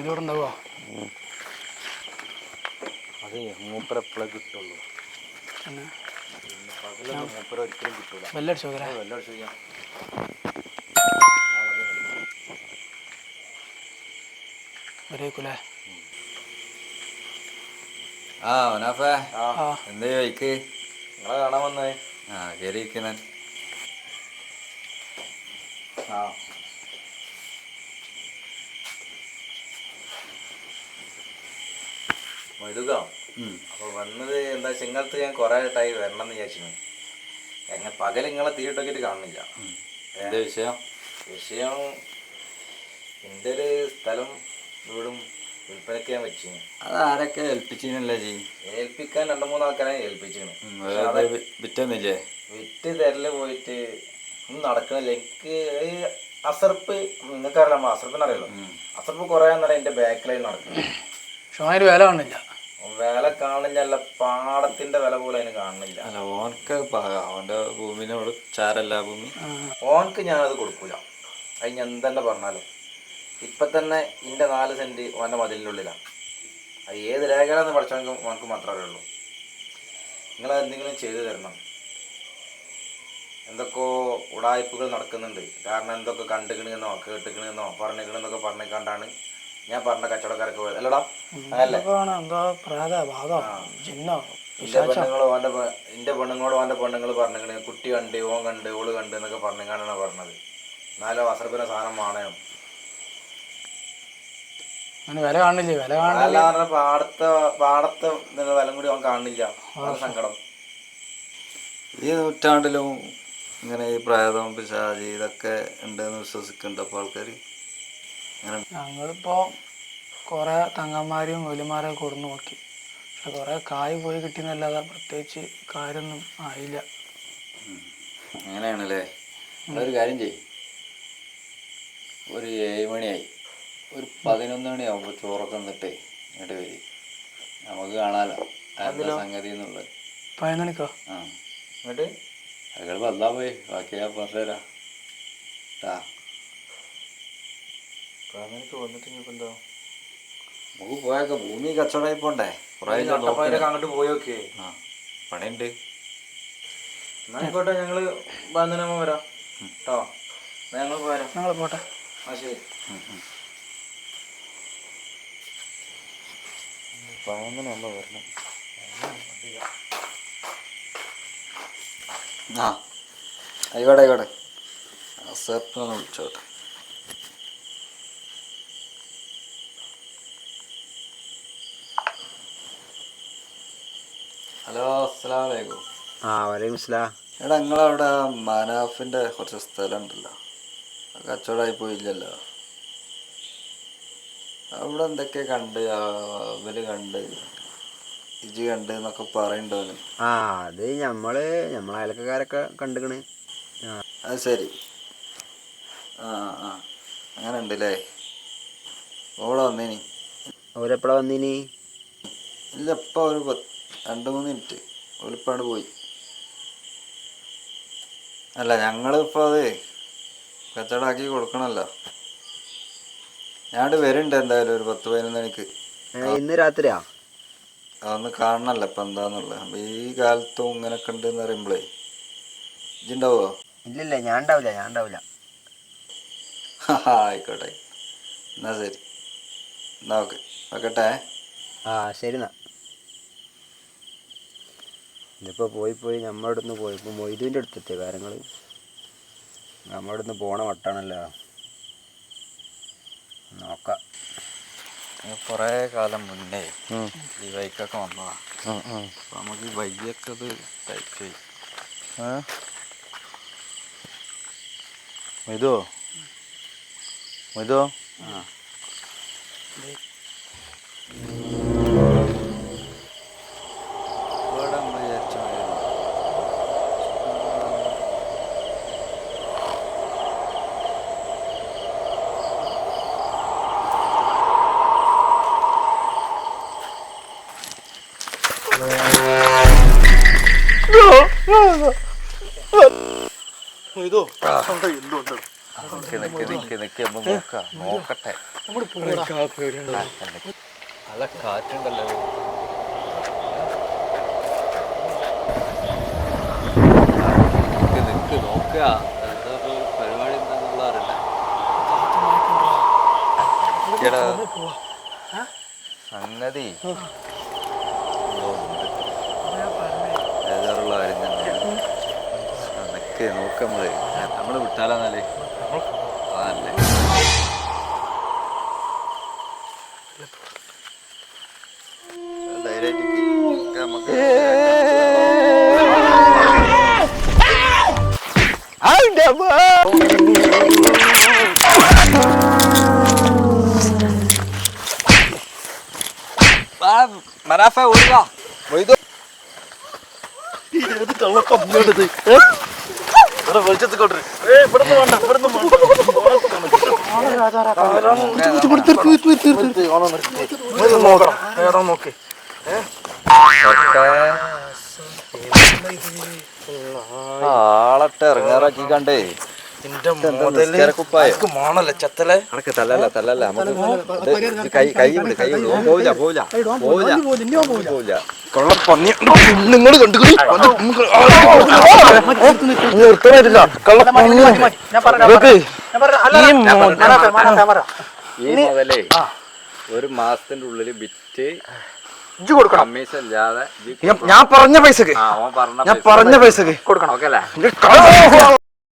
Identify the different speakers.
Speaker 1: മൊയ്തോടെ ഉണ്ടാവുക
Speaker 2: അത് മൂപ്പര എപ്പോഴേ കിട്ടുള്ളൂ. പകലൊന്നും മൂപ്പര ഒരിക്കലും കിട്ടൂല.
Speaker 1: വെല്ലടിച്ചോ വെല്ലടിച്ചു
Speaker 2: വല്ല ചെയ്യാം
Speaker 1: വരേക്കൂലേ
Speaker 3: ആ
Speaker 2: ആ.
Speaker 3: എന്താ ചോദിക്ക്?
Speaker 2: നിങ്ങളെ കാണാൻ വന്നേ.
Speaker 3: ആ കയറിയിരിക്കുന്ന
Speaker 2: ആ. മൊയ്തുക അപ്പോൾ വന്നത് എന്താ ചെങ്ങലത്ത് ഞാൻ കുറെ ആയിട്ടായി വരണം എന്ന് വിചാരിച്ചു എങ്ങനെ പകൽ നിങ്ങളെ തീരിട്ടൊക്കെ കാണുന്നില്ല.
Speaker 3: എന്താ വിഷയം?
Speaker 2: വിഷയം എന്റെ ഒരു സ്ഥലം വീടും വിൽപ്പനയ്ക്ക് ഞാൻ വെച്ചു
Speaker 3: അത് ആരൊക്കെ ഏൽപ്പിച്ചല്ലേ ജി?
Speaker 2: ഏൽപ്പിക്കാൻ രണ്ട് മൂന്ന് ആൾക്കാരെ
Speaker 3: വിറ്റൊന്നില്ലേ?
Speaker 2: വിറ്റ് തെരൽ പോയിട്ട് ഒന്നും നടക്കണില്ല. എനിക്ക് അസർപ്പ് നിങ്ങൾക്കറിയാം നമ്മൾ അസർപ്പിനെ അറിയാലോ അസർപ്പ് കുറേ നേരം എന്റെ ബാക്കിലായി നടക്കുന്നത്
Speaker 1: പക്ഷെ അതിന് വില കാണില്ല
Speaker 2: വില കാണില്ല പാടത്തിന്റെ വില പോലും അതിന് കാണുന്നില്ല
Speaker 3: അല്ല ഓനക്ക് അവന്റെ ഭൂമിനോട് ചാരല്ല ഭൂമി.
Speaker 1: ഓൻക്ക്
Speaker 2: ഓനക്ക് ഞാനത് കൊടുക്കൂല. അത് ഞാൻ എന്തെന്നെ പറഞ്ഞാലും. ഇപ്പൊ തന്നെ ഇന്റെ നാല് സെന്റ് ഓന്റെ മതിലിന്റെ ഉള്ളിലാണ് അത് ഏത് രേഖയാണെന്ന് പഠിച്ചവനക്ക് ഓനക്ക് മാത്രമേ ഉള്ളൂ നിങ്ങൾ എന്തെങ്കിലും ചെയ്തു തരണം. എന്തൊക്കെയോ ഉടായ്പകൾ നടക്കുന്നുണ്ട്. കാരണം എന്തൊക്കെ കണ്ടുകണെന്നോ കേട്ടുകണെന്നോ പറഞ്ഞിക്കണെന്നൊക്കെ പറഞ്ഞിക്കാണ്ടാണ് ഞാൻ പറഞ്ഞ കച്ചവടക്കാരൊക്കെ പോയത്. അല്ലടാ അതല്ലേ?
Speaker 1: വേണം എന്തോ ചിന്നോ
Speaker 2: എന്റെ പെണ്ണുങ്ങളോ അവന്റെ എന്റെ പെണ്ണുങ്ങൾ പറഞ്ഞിങ്ങനെ കുട്ടി കണ്ട് ഓൻ കണ്ട് ഓൾ കണ്ട് എന്നൊക്കെ പറഞ്ഞിക്കാണ്ടാണ് പറഞ്ഞത്. എന്നാലോ വസ്ത്രപ്പിന്റെ സാധനം
Speaker 1: അതിന് വില കാണില്ലേ വില കാണില്ല.
Speaker 2: പാടത്തെ പാടത്തെ വില കൂടി അവൻ കാണില്ല. സങ്കടം.
Speaker 3: ഈ നൂറ്റാണ്ടിലും ഇങ്ങനെ ഈ പ്രായതം പിശാചി ഇതൊക്കെ ഉണ്ടെന്ന് വിശ്വസിക്കുന്നുണ്ട് അപ്പോൾ ആൾക്കാർ
Speaker 1: ഞങ്ങളിപ്പോ കുറെ തങ്ങന്മാരെയും വലിയമാരെയും കൊടുന്നു നോക്കി. പക്ഷെ കുറെ കായ് പോയി കിട്ടിയെന്നല്ലാതെ പ്രത്യേകിച്ച് കാര്യമൊന്നും ആയില്ല.
Speaker 3: അങ്ങനെയാണല്ലേ? ഒരു കാര്യം ചെയ് ഒരു ഏഴ് മണിയായി. ഒരു പതിനൊന്ന് മണിയാവുമ്പോൾ ചോറൊക്കെ നിന്നിട്ടേ ഇങ്ങോട്ട് വരി. നമുക്ക് കാണാലോ. സംഗതി എന്നുള്ളത്
Speaker 1: പതിനൊണിക്കോ
Speaker 3: ആ.
Speaker 2: എന്നിട്ട്
Speaker 3: അയാൾ വന്നാ പോയി. ബാക്കി ഞാൻ പറഞ്ഞുതരാം.
Speaker 2: എനിക്ക് വന്നിട്ട് ഇനിയിപ്പോ എന്താ?
Speaker 3: നമുക്ക് പോയൊക്കെ ഭൂമി കച്ചവടമായി പോണ്ടേ? കുറേ
Speaker 2: അങ്ങോട്ട് പോയൊക്കെ.
Speaker 3: ആ പണിയുണ്ട്.
Speaker 2: എന്നാ ആയിക്കോട്ടെ ഞങ്ങൾ പതിനൊന്നാകുമ്പോ വരാം. കേട്ടോ ഞങ്ങൾ പോരാം.
Speaker 1: ഞങ്ങൾ പോട്ടെ.
Speaker 2: ആ ശരി. പതിനൊന്നാകുമ്പോ വരണം.
Speaker 3: ആ ആയിക്കോട്ടെ ആയിക്കോട്ടെ. സെർപ്പ് വിളിച്ചോട്ടെ. ഹലോ അലൈക്കും
Speaker 4: ആ വലൈക്കും സ്ലാം
Speaker 3: എടാ നിങ്ങളവിടെ മനാഫിന്റെ കുറച്ച് സ്ഥലം ഉണ്ടല്ലോ കച്ചവടമായി പോയില്ലല്ലോ. അവിടെ എന്തൊക്കെ കണ്ട് അവർ ഇവർ കണ്ട് ഇജ് കണ്ട് എന്നൊക്കെ പറയണ്ടോന്ന്
Speaker 4: ആ അത് ഞമ്മൾ നമ്മളെ അയൽക്കാരൊക്കെ കണ്ടുക്കണ്.
Speaker 3: അത് ശരി. ആ ആ. അങ്ങനെ ഉണ്ടല്ലേ? ഓളെ വന്നേനി.
Speaker 4: അവരെപ്പോഴാ വന്നീനി?
Speaker 3: ഇല്ല ഇപ്പം ഒരു പത്ത് രണ്ട് മൂന്ന് മിനിറ്റ്. ഒലിപ്പാണ്ട് പോയി. അല്ല ഞങ്ങളിപ്പോൾ അത് കച്ചവടമാക്കി കൊടുക്കണമല്ലോ ഞാണ്ട് വരുന്നുണ്ട് എന്തായാലും ഒരു പത്ത് പതിനൊന്ന് മണിക്ക്.
Speaker 4: ഇന്ന് രാത്രിയാ?
Speaker 3: അതൊന്ന് കാണണല്ലോ ഇപ്പം എന്താന്നുള്ളത്. ഈ കാലത്തും ഇങ്ങനൊക്കെ ഉണ്ട് എന്ന് പറയുമ്പോഴേ ഇജുണ്ടാവോ
Speaker 4: ഇല്ലില്ല ഞാൻ ഉണ്ടാവില്ല ഞാൻ ഉണ്ടാവില്ല
Speaker 3: ആയിക്കോട്ടെ. എന്നാ ശരി. എന്നാ ഓക്കെ. വെക്കട്ടെ?
Speaker 4: ആ ശരി എന്നാ. ഇതിപ്പോൾ പോയി പോയി നമ്മുടെ അടുത്ത് പോയി. ഇപ്പോൾ മൊയ്തുവിന്റെ അടുത്തെത്തിയ കാര്യങ്ങൾ നമ്മുടെ അടുത്ത് പോണ വട്ടാണല്ലോ. നോക്കാം.
Speaker 3: കുറേ കാലം മുന്നേ ഈ ബൈക്കൊക്കെ വന്നതാ. അപ്പൊ നമുക്ക് ഈ വയ്യൊക്കെ ഇത് ടൈറ്റ് ചെയ്യും
Speaker 2: മൊയ്തോ? മൊയ്തോ?
Speaker 3: ഇവിടെ നമ്മൾ വിചാരിച്ച മാതിരി
Speaker 2: എന്തുണ്ട്
Speaker 3: നിക്ക് ഒന്ന് നോക്ക. നോക്കട്ടെ. നല്ല കാറ്റുണ്ടല്ലോ. നിക്ക് നിക്ക് നോക്കുക. എന്താ പരിപാടി എന്താണെന്നുള്ള അറിയില്ല. സംഗതി ഏതാറുള്ള കാര്യം തന്നെ നിക്ക് നോക്ക നമ്മൾ നമ്മൾ വിട്ടാലെന്നാലേ നമുക്ക് മനാഫ ഓടുക മൊയ്തു ആളട്ടെ ഇറങ്ങാറാക്കി കണ്ടേ കുപ്പായോ
Speaker 5: മോണല്ലേ ചത്തലെ
Speaker 3: അനക്ക് തല്ലല്ല നമുക്ക് കൈ കൈ പോവില്ല പോവില്ല പോവില്ല പോവില്ല പോവില്ല
Speaker 5: നിങ്ങൾ കണ്ടുകൂടി
Speaker 3: ഈ മുതലേ ഒരു മാസത്തിന്റെ ഉള്ളിൽ വിറ്റ് ഇജ്ജ്
Speaker 5: ഞാൻ പറഞ്ഞ പൈസക്ക് ഞാൻ പറഞ്ഞ പൈസക്ക്
Speaker 3: കൊടുക്കണം ഓക്കെ അല്ലേ